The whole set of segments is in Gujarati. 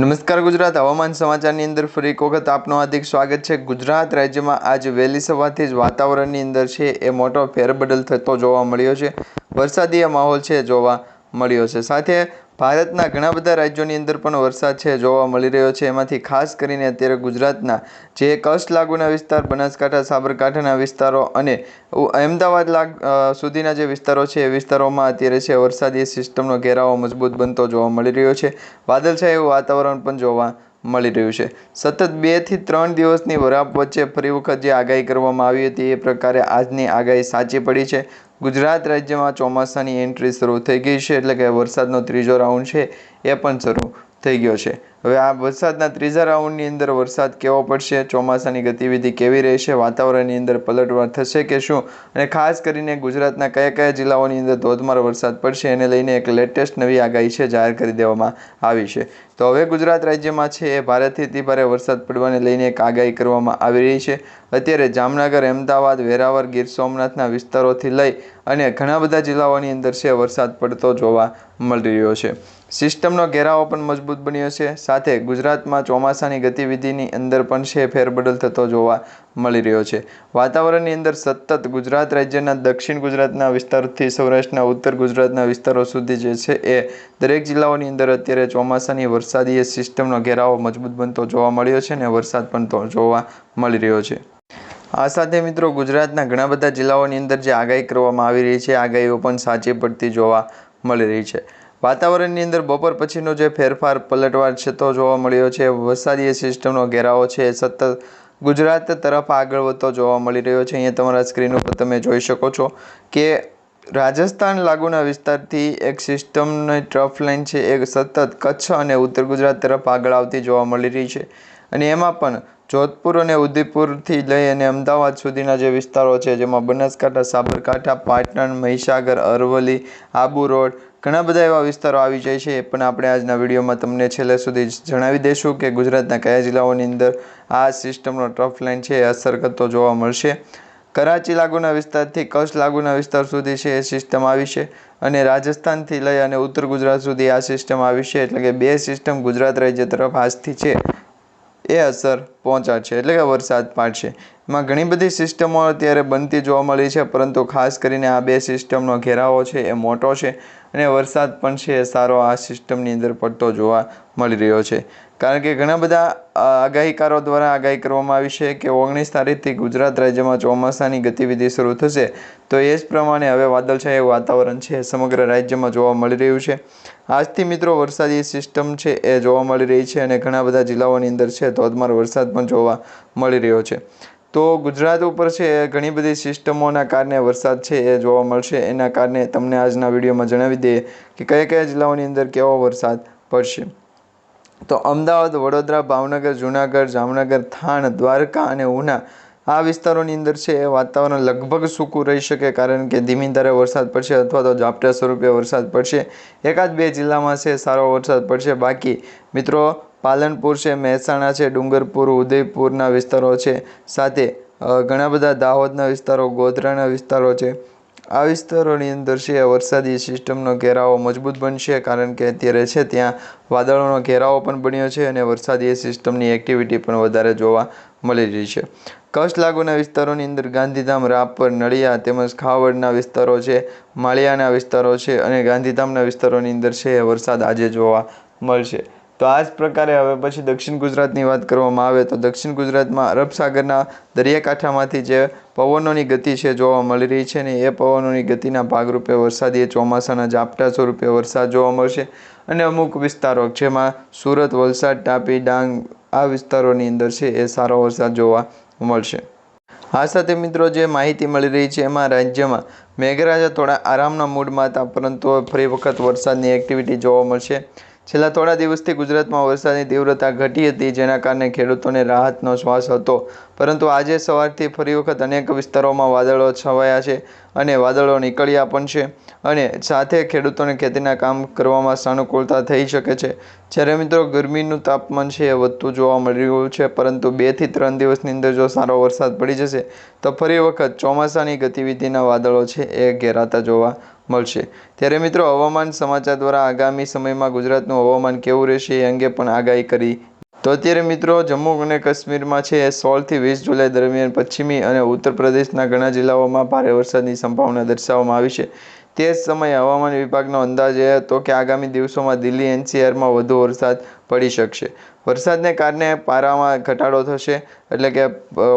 નમસ્કાર ગુજરાત. હવામાન સમાચારની અંદર ફરી એક વખત આપનું હાર્દિક સ્વાગત છે. ગુજરાત રાજ્યમાં આજ વહેલી સવારથી જ વાતાવરણની અંદર છે એ મોટો ફેરબદલ થતો જોવા મળ્યો છે. વરસાદીય માહોલ છે જોવા મળ્યો છે. સાથે ભારતના ઘણા બધા રાજ્યોની અંદર પણ વરસાદ છે, જોવા મળી રહ્યો છે. એમાંથી ખાસ કરીને અત્યારે ગુજરાતના જે કચ્છ લાગુના વિસ્તાર, બનાસકાંઠા, સાબરકાંઠાના વિસ્તારો અને અમદાવાદ લાગ સુધીના જે વિસ્તારો છે, એ વિસ્તારોમાં અત્યારે છે વરસાદી સિસ્ટમનો ઘેરાવો મજબૂત બનતો જોવા મળી રહ્યો છે. વાદળછાયું વાતાવરણ પણ જોવા મળી રહ્યું છે. સતત બેથી ત્રણ દિવસની વરાપ વચ્ચે ફરી વખત જે આગાહી કરવામાં આવી હતી, એ પ્રકારે આજની આગાહી સાચી પડી છે. ગુજરાત રાજ્યમાં ચોમાસાની એન્ટ્રી શરૂ થઈ ગઈ છે, એટલે કે વરસાદનો ત્રીજો રાઉન્ડ છે, એ પણ શરૂ થઈ ગયો છે. હવે આ વરસાદના ત્રીજા રાઉન્ડની અંદર વરસાદ કેવો પડશે, ચોમાસાની ગતિવિધિ કેવી રહેશે, વાતાવરણની અંદર પલટવાર થશે કે શું? અને ખાસ કરીને ગુજરાતના કયા કયા જિલ્લાઓની અંદર ધોધમાર વરસાદ પડશે એને લઈને એક લેટેસ્ટ નવી આગાહી છે જાહેર કરી દેવામાં આવી છે. તો હવે ગુજરાત રાજ્યમાં છે એ ભારેથી અતિ ભારે વરસાદ પડવાને લઈને એક આગાહી કરવામાં આવી રહી છે. અત્યારે જામનગર, અમદાવાદ, વેરાવળ, ગીર સોમનાથના વિસ્તારોથી લઈ અને ઘણા બધા જિલ્લાઓની અંદર છે વરસાદ પડતો જોવા મળી રહ્યો છે. સિસ્ટમનો ઘેરાવો પણ મજબૂત બન્યો છે. સાથે ગુજરાતમાં ચોમાસાની ગતિવિધિની અંદર પણ છે ફેરબદલ થતો જોવા મળી રહ્યો છે. વાતાવરણની અંદર સતત ગુજરાત રાજ્યના દક્ષિણ ગુજરાતના વિસ્તારથી સૌરાષ્ટ્રના ઉત્તર ગુજરાતના વિસ્તારો સુધી જે છે એ દરેક જિલ્લાઓની અંદર અત્યારે ચોમાસાની વરસાદી સિસ્ટમનો ઘેરાવો મજબૂત બનતો જોવા મળ્યો છે અને વરસાદ પણ જોવા મળી રહ્યો છે. આ સાથે મિત્રો ગુજરાતના ઘણા બધા જિલ્લાઓની અંદર જે આગાહી કરવામાં આવી રહી છે, આગાહીઓ પણ સાચી પડતી જોવા મળી રહી છે. વાતાવરણની અંદર બપોર પછીનો જે ફેરફાર પલટવાર છે તો જોવા મળ્યો છે. વરસાદી સિસ્ટમનો ઘેરાવો છે. સતત ગુજરાત તરફ આગળ વધતો જોવા મળી રહ્યો છે. અહીંયા તમારા સ્ક્રીન ઉપર તમે જોઈ શકો છો કે રાજસ્થાન લાગુના વિસ્તારથી એક સિસ્ટમની ટ્રફ લાઇન છે. એ સતત કચ્છ અને ઉત્તર ગુજરાત તરફ આગળ આવતી જોવા મળી રહી છે. અને એમાં પણ જોધપુર અને ઉદયપુરથી લઈ અને અમદાવાદ સુધીના જે વિસ્તારો છે, જેમાં બનાસકાંઠા, સાબરકાંઠા, પાટણ, મહીસાગર, અરવલ્લી, આબુ રોડ ઘણા બધા એવા વિસ્તારો આવી જાય છે એ પણ આપણે આજના વિડીયોમાં તમને છેલ્લે સુધી જણાવી દઈશું કે ગુજરાતના કયા જિલ્લાઓની અંદર આ સિસ્ટમનો ટ્રફ લાઇન છે એ અસર કરતો જોવા મળશે. કરાચી લાગુના વિસ્તારથી કચ્છ લાગુના વિસ્તાર સુધી છે એ સિસ્ટમ આવી છે અને રાજસ્થાનથી લઈ અને ઉત્તર ગુજરાત સુધી આ સિસ્ટમ આવી છે એટલે કે બે સિસ્ટમ ગુજરાત રાજ્ય તરફ આજથી છે એ અસર પહોંચાડશે એટલે કે વરસાદ પાડશે. એમાં ઘણી બધી સિસ્ટમો અત્યારે બનતી જોવા મળી છે પરંતુ ખાસ કરીને આ બે સિસ્ટમનો ઘેરાવો છે એ મોટો છે અને વરસાદ પણ છે, સારો આ સિસ્ટમની અંદર પડતો જોવા મળી રહ્યો છે. કારણ કે ઘણા બધા આગાહીકારો દ્વારા આગાહી કરવામાં આવી છે કે ઓગણીસ તારીખથી ગુજરાત રાજ્યમાં ચોમાસાની ગતિવિધિ શરૂ થશે, તો એ જ પ્રમાણે હવે વાદળછાયું વાતાવરણ છે, સમગ્ર રાજ્યમાં જોવા મળી રહ્યું છે. આજથી મિત્રો વરસાદી સિસ્ટમ છે એ જોવા મળી રહી છે અને ઘણા બધા જિલ્લાઓની અંદર છે, ધોધમાર વરસાદ પણ જોવા મળી રહ્યો છે. તો ગુજરાત ઉપર છે એ ઘણી બધી સિસ્ટમોના કારણે વરસાદ છે એ જોવા મળશે. એના કારણે તમને આજના વિડીયોમાં જણાવી દઈએ કે કયા કયા જિલ્લાઓની અંદર કેવો વરસાદ પડશે. તો અમદાવાદ, વડોદરા, ભાવનગર, જૂનાગઢ, જામનગર, થાણ, દ્વારકા અને ઉના આ વિસ્તારોની અંદર છે એ વાતાવરણ લગભગ સૂકું રહી શકે કારણ કે ધીમી ધારે વરસાદ પડશે અથવા તો ઝાપટા સ્વરૂપે વરસાદ પડશે. એકાદ બે જિલ્લામાં છે સારો વરસાદ પડશે. બાકી મિત્રો પાલનપુર છે, મહેસાણા છે, ડુંગરપુર, ઉદયપુરના વિસ્તારો છે, સાથે ઘણા બધા દાહોદના વિસ્તારો, ગોધરાના વિસ્તારો છે. આ વિસ્તારોની અંદર છે, વરસાદી સિસ્ટમનો ઘેરાવો મજબૂત બનશે કારણ કે અત્યારે છે, ત્યાં વાદળોનો ઘેરાવો પણ બન્યો છે અને વરસાદી સિસ્ટમની એક્ટિવિટી પણ વધારે જોવા મળી રહી છે. કચ્છ લાગુના વિસ્તારોની અંદર ગાંધીધામ, રાપર નળિયા તેમજ ખાવડના વિસ્તારો છે, માળિયાના વિસ્તારો છે અને ગાંધીધામના વિસ્તારોની અંદર છે, વરસાદ આજે જોવા મળશે. તો આ જ પ્રકારે હવે પછી દક્ષિણ ગુજરાતની વાત કરવામાં આવે તો દક્ષિણ ગુજરાતમાં અરબ સાગરના દરિયાકાંઠામાંથી જે પવનોની ગતિ છે જોવા મળી રહી છે ને એ પવનોની ગતિના ભાગરૂપે વરસાદી ચોમાસાના ઝાપટા સ્વરૂપે વરસાદ જોવા મળશે અને અમુક વિસ્તારો જેમાં સુરત, વલસાડ, તાપી, ડાંગ આ વિસ્તારોની અંદર છે એ સારો વરસાદ જોવા મળશે. આ સાથે મિત્રો જે માહિતી મળી રહી છે એમાં રાજ્યમાં મેઘરાજા થોડા આરામના મૂડમાં હતા પરંતુ ફરી વખત વરસાદની એક્ટિવિટી જોવા મળશે. છેલ્લા થોડા દિવસથી ગુજરાતમાં વરસાદની તીવ્રતા ઘટી હતી, જેના કારણે ખેડૂતોને રાહતનો શ્વાસ હતો. પરંતુ આજે સવારથી ફરી વખત અનેક વિસ્તારોમાં વાદળો છવાયા છે અને વાદળો નીકળ્યા પણ છે અને સાથે ખેડૂતોને ખેતીના કામ કરવામાં સાનુકૂળતા થઈ શકે છે. જ્યારે મિત્રો ગરમીનું તાપમાન છે એ વધતું જોવા મળી રહ્યું છે, પરંતુ બેથી ત્રણ દિવસની અંદર જો સારો વરસાદ પડી જશે, તો ફરી વખત ચોમાસાની ગતિવિધિના વાદળો છે એ ઘેરાતા જોવા મળશે. ત્યારે મિત્રો, હવામાન સમાચાર દ્વારા આગામી સમયમાં ગુજરાતનું હવામાન કેવું રહેશે એ અંગે પણ આગાહી કરી. તો અત્યારે મિત્રો, જમ્મુ અને કાશ્મીરમાં છે સોળથી વીસ જુલાઈ દરમિયાન પશ્ચિમી અને ઉત્તર પ્રદેશના ઘણા જિલ્લાઓમાં ભારે વરસાદની સંભાવના દર્શાવવામાં આવી છે. તે જ સમયે હવામાન વિભાગનો અંદાજ એ હતો કે આગામી દિવસોમાં દિલ્હી, એનસીઆરમાં વધુ વરસાદ પડી શકશે. વરસાદને કારણે પારામાં ઘટાડો થશે. એટલે કે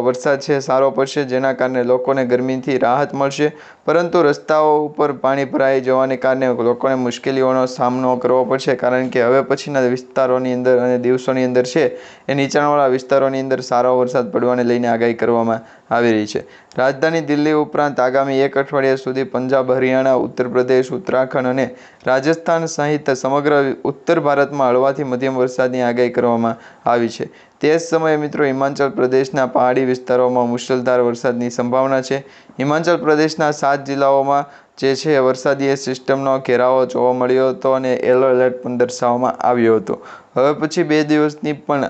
વરસાદ છે, સારો પડશે, જેના કારણે લોકોને ગરમીથી રાહત મળશે. પરંતુ રસ્તાઓ ઉપર પાણી ભરાઈ જવાને કારણે લોકોને મુશ્કેલીઓનો સામનો કરવો પડશે. કારણ કે હવે પછીના વિસ્તારોની અંદર અને દિવસોની અંદર છે, એ નીચાણવાળા વિસ્તારોની અંદર સારો વરસાદ પડવાને લઈને આગાહી કરવામાં આવી રહી છે. રાજધાની દિલ્હી ઉપરાંત આગામી એક અઠવાડિયા સુધી પંજાબ, હરિયાણા, ઉત્તર પ્રદેશ, ઉત્તરાખંડ અને રાજસ્થાન સહિત સમગ્ર ઉત્તર ભારતમાં હળવાથી મધ્યમ વરસાદની આગાહી કરવામાં આવી છે. તે જ સમયે મિત્રો હિમાચલ પ્રદેશના પહાડી વિસ્તારોમાં મુશળધાર વરસાદની સંભાવના છે. હિમાચલ પ્રદેશના સાત જિલ્લાઓમાં જે છે વરસાદી સિસ્ટમનો ઘેરાવો જોવા મળ્યો હતો અને યલો એલર્ટ પણ દર્શાવવામાં આવ્યો હતો. હવે પછી બે દિવસની પણ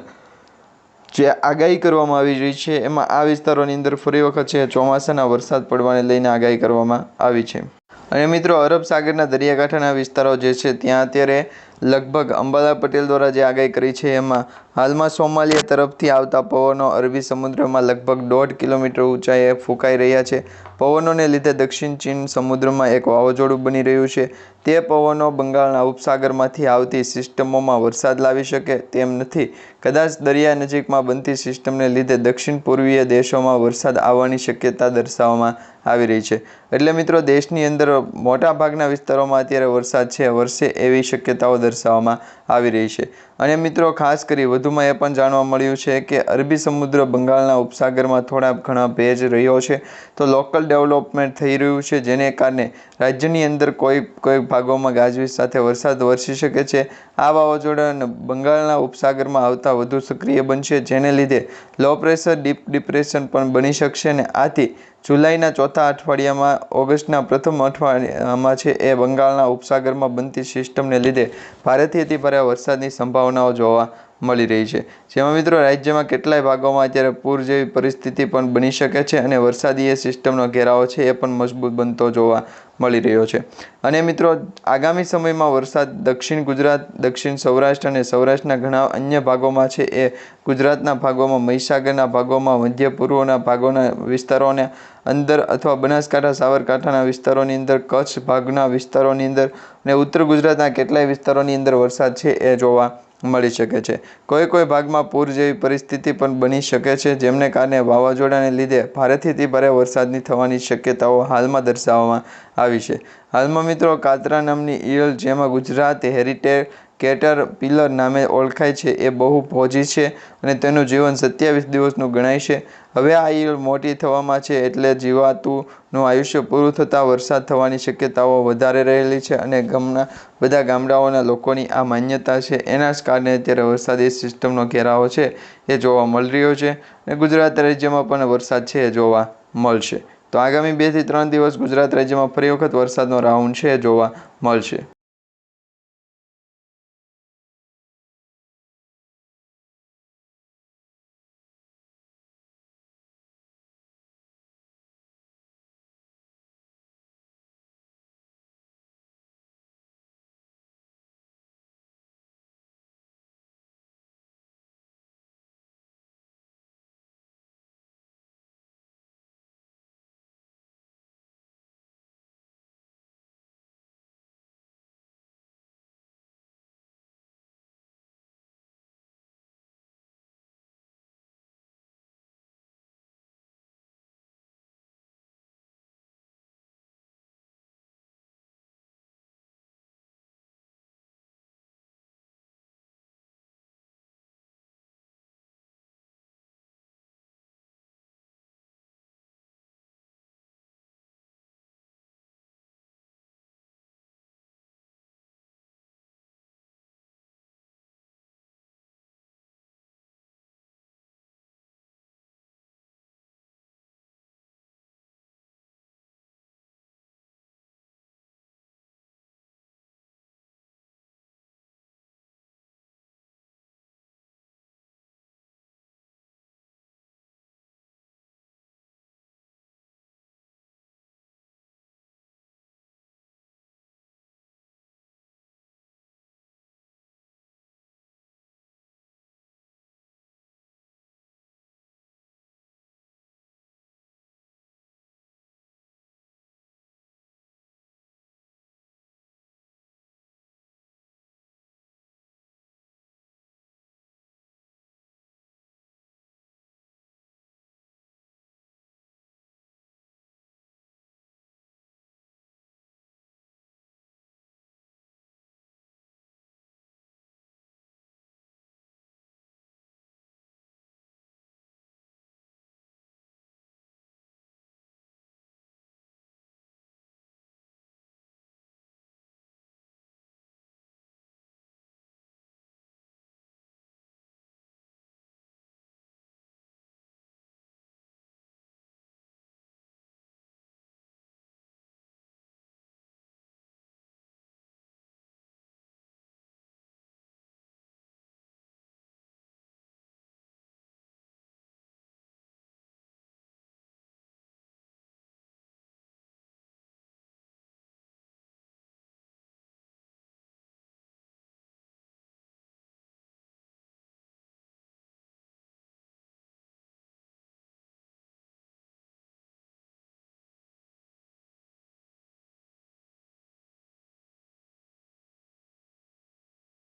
જે આગાહી કરવામાં આવી રહી છે, એમાં આ વિસ્તારોની અંદર ફરી વખત છે, ચોમાસાના વરસાદ પડવાને લઈને આગાહી કરવામાં આવી છે. અને મિત્રો, અરબ સાગરના દરિયાકાંઠાના વિસ્તારો જે છે, ત્યાં અત્યારે લગભગ અંબાલા પટેલ દ્વારા જે આગાહી કરી છે, એમાં હાલમાં સોમાલિયા તરફથી આવતા પવનો અરબી સમુદ્રમાં લગભગ દોઢ કિલોમીટર ઊંચાઈએ ફૂંકાઈ રહ્યા છે. પવનોને લીધે દક્ષિણ ચીન સમુદ્રમાં એક વાવાઝોડું બની રહ્યું છે. તે પવનો બંગાળના ઉપસાગરમાંથી આવતી સિસ્ટમોમાં વરસાદ લાવી શકે તેમ નથી. કદાચ દરિયા નજીકમાં બનતી સિસ્ટમને લીધે દક્ષિણ પૂર્વીય દેશોમાં વરસાદ આવવાની શક્યતા દર્શાવવામાં આવી રહી છે. એટલે મિત્રો, દેશની અંદર મોટાભાગના વિસ્તારોમાં અત્યારે વરસાદ છે. વરસે એવી શક્યતાઓ દર્શાવવામાં આવી રહી છે. અને મિત્રો, ખાસ કરી વધુમાં એ પણ જાણવા મળ્યું છે કે અરબી સમુદ્ર બંગાળના ઉપસાગરમાં થોડા ઘણા ભેજ રહ્યો છે. તો લોકલ ડેવલપમેન્ટ થઈ રહ્યું છે, જેને કારણે રાજ્યની અંદર કોઈ કોઈ ભાગોમાં ગાજવીજ સાથે વરસાદ વરસી શકે છે. આ વાવાઝોડા બંગાળના ઉપસાગરમાં આવતા વધુ સક્રિય બનશે, જેને લીધે લો પ્રેશર, ડીપ ડિપ્રેશન પણ બની શકશે અને આથી જુલાઈના ચોથા અઠવાડિયામાં ઓગસ્ટના પ્રથમ અઠવાડિયામાં છે એ બંગાળના ઉપસાગરમાં બનતી સિસ્ટમને લીધે ભારેથી અતિભારે વરસાદની સંભાવનાઓ જોવા મળી રહી છે. જેમાં મિત્રો રાજ્યમાં કેટલાય ભાગોમાં અત્યારે પૂર જેવી પરિસ્થિતિ પણ બની શકે છે અને વરસાદીય સિસ્ટમનો ઘેરાવો છે એ પણ મજબૂત બનતો જોવા મળી રહ્યો છે. અને મિત્રો, આગામી સમયમાં વરસાદ દક્ષિણ ગુજરાત, દક્ષિણ સૌરાષ્ટ્ર અને સૌરાષ્ટ્રના ઘણા અન્ય ભાગોમાં છે એ ગુજરાતના ભાગોમાં, મહીસાગરના ભાગોમાં, મધ્ય પૂર્વના ભાગોના વિસ્તારોને અંદર અથવા બનાસકાંઠા, સાબરકાંઠાના વિસ્તારોની અંદર, કચ્છ ભાગના વિસ્તારોની અંદર અને ઉત્તર ગુજરાતના કેટલાય વિસ્તારોની અંદર વરસાદ છે એ જોવા મળી શકે છે. કોઈ કોઈ ભાગમાં પૂર જેવી પરિસ્થિતિ પણ બની શકે છે, જેમને કારણે વાવાઝોડાને લીધે ભારેથી ભારે વરસાદની થવાની શક્યતાઓ હાલમાં દર્શાવવામાં આવી છે. હાલમાં મિત્રો કાતરા નામની ઈયળ, જેમાં ગુજરાત હેરિટેજ કેટર પિલર નામે ઓળખાય છે. એ બહુ ભોજી છે અને તેનું જીવન સત્યાવીસ દિવસનું ગણાય છે. હવે આ ઈલ મોટી થવામાં છે એટલે જીવાતુનું આયુષ્ય પૂરું થતાં વરસાદ થવાની શક્યતાઓ વધારે રહેલી છે અને ગામના બધા ગામડાઓના લોકોની આ માન્યતા છે. એના જ કારણે અત્યારે વરસાદી સિસ્ટમનો ઘેરાવો છે. એ જોવા મળી રહ્યો છે અને ગુજરાત રાજ્યમાં પણ વરસાદ છે એ જોવા મળશે. તો આગામી બેથી ત્રણ દિવસ ગુજરાત રાજ્યમાં ફરી વખત વરસાદનો રાઉન્ડ છે જોવા મળશે.